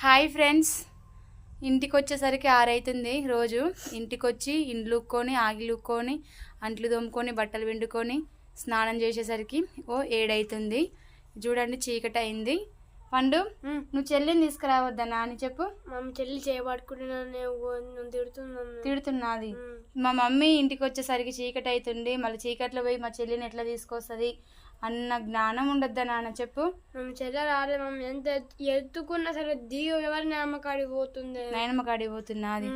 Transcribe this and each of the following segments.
Hi friends. ఇంటికి వచ్చేసరికి ఆరైతుంది రోజు. ఇంటికి వచ్చి ఇండ్లుక్కొని ఆగిలుక్కొని అంట్లు తోముకొని బట్టలు పిండుకొని స్నానం చేసేసరికి ఓ ఏడైతుంది. చూడండి చీకటి అయింది పండు నువ్వు చెల్లిని తీసుకురావద్దా నాని చెప్పు. చెల్లి చేయబడుకుంటున్నాను తిడుతున్నాను తిడుతున్నది. మా మమ్మీ ఇంటికి వచ్చేసరికి చీకటి అవుతుంది మళ్ళీ చీకట్లో పోయి మా చెల్లిని ఎట్లా తీసుకొస్తుంది అన్న జ్ఞానం ఉండొద్దా నాన్న చెప్పు. చెల్లె రాలే మమ్మీ ఎంత ఎత్- ఎత్తుకున్నా సరే దిగి ఎవరి నామకాడికి పోతుంది? నాయనమ్మ కాడికి పోతున్నది.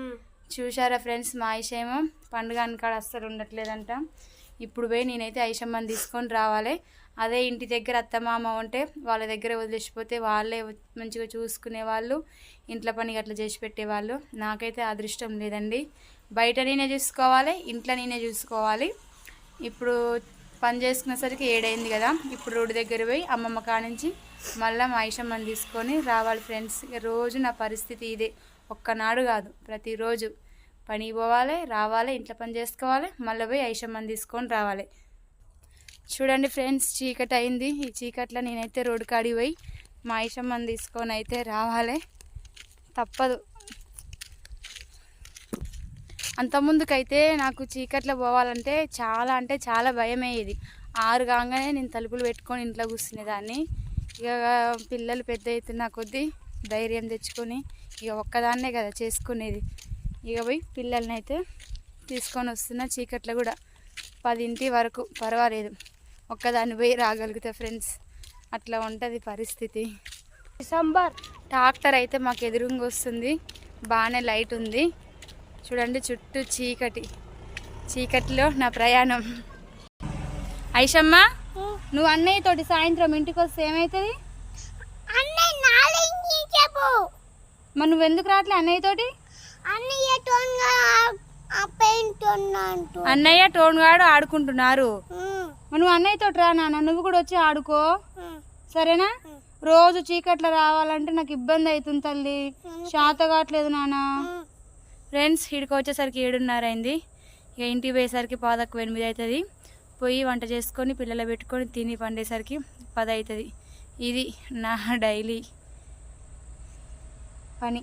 చూశారా ఫ్రెండ్స్ మా ఐషేమో పండుగ కాడ అస్సలు ఉండట్లేదంట. ఇప్పుడు పోయి నేనైతే ఐషమ్మని తీసుకొని రావాలి. అదే ఇంటి దగ్గర అత్తమామ ఉంటే వాళ్ళ దగ్గర వదిలేసిపోతే వాళ్ళే మంచిగా చూసుకునే వాళ్ళు ఇంట్లో పని అట్లా చేసి పెట్టేవాళ్ళు నాకైతే అదృష్టం లేదండి. బయట నేనే చూసుకోవాలి ఇంట్లో నేనే చూసుకోవాలి. ఇప్పుడు పని చేసుకునేసరికి ఏడైంది కదా ఇప్పుడు రోడ్డు దగ్గర పోయి అమ్మమ్మ కానించి మళ్ళీ మా ఐషమ్మని తీసుకొని రావాలి ఫ్రెండ్స్. రోజు నా పరిస్థితి ఇదే. ఒక్కనాడు కాదు ప్రతిరోజు. పనికి పోవాలి రావాలి ఇంట్లో పని చేసుకోవాలి మళ్ళీ పోయి ఐషమ్మని తీసుకొని రావాలి. చూడండి ఫ్రెండ్స్ చీకటి అయింది. ఈ చీకట్లో నేనైతే రోడ్డు కాడికి పోయి మా ఐషమ్మని తీసుకొని అయితే రావాలి. తప్పదు. అంతకుముందుకైతే నాకు చీకట్లో పోవాలంటే చాలా అంటే చాలా భయం అయ్యేది ఆరు కాగానే నేను తలుపులు పెట్టుకొని ఇంట్లో కూర్చునేదాన్ని. ఇక పిల్లలు పెద్ద అవుతున్న కొద్దీ ధైర్యం తెచ్చుకొని ఇక ఒక్కదాన్నే కదా చేసుకునేది. ఇక పోయి పిల్లల్ని అయితే తీసుకొని వస్తున్న చీకట్లో కూడా. పదింటి వరకు పర్వాలేదు. ఒక్కదాన్ని పోయి రాగలుగుతా ఫ్రెండ్స్. అట్లా ఉంటుంది పరిస్థితి. డిసెంబర్ ట్రాక్టర్ అయితే మాకు ఎదురుంగా వస్తుంది. బాగానే లైట్ ఉంది. చూడండి చుట్టూ చీకటి. చీకటిలో నా ప్రయాణం. ఐషమ్మ నువ్వు అన్నయ్య తోటి సాయంత్రం ఇంటికి వస్తే ఏమవుతుంది చెప్పు. మరి నువ్వు ఎందుకు రావట్లే అన్నయ్య తోటి? అన్నయ్య టోన్గాడు ఆడుకుంటున్నారు. నువ్వు అన్నయ్య తోటి రా నాన్న నువ్వు కూడా వచ్చి ఆడుకో. సరేనా? రోజు చీకట్లో రావాలంటే నాకు ఇబ్బంది అవుతుంది తల్లి. శాత కావట్లేదు నాన్న. ఫ్రెండ్స్ ఇక్కడికి వచ్చేసరికి ఏడున్నర అయింది. ఇక ఇంటికి పోయేసరికి పాదకు ఎనిమిది అవుతుంది. పోయి వంట చేసుకొని పిల్లలు పెట్టుకొని తిని పండేసరికి పది అవుతుంది. ఇది నా డైలీ పని.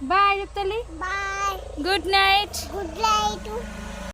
Bye, Ruptali. Bye. Good night. Good night.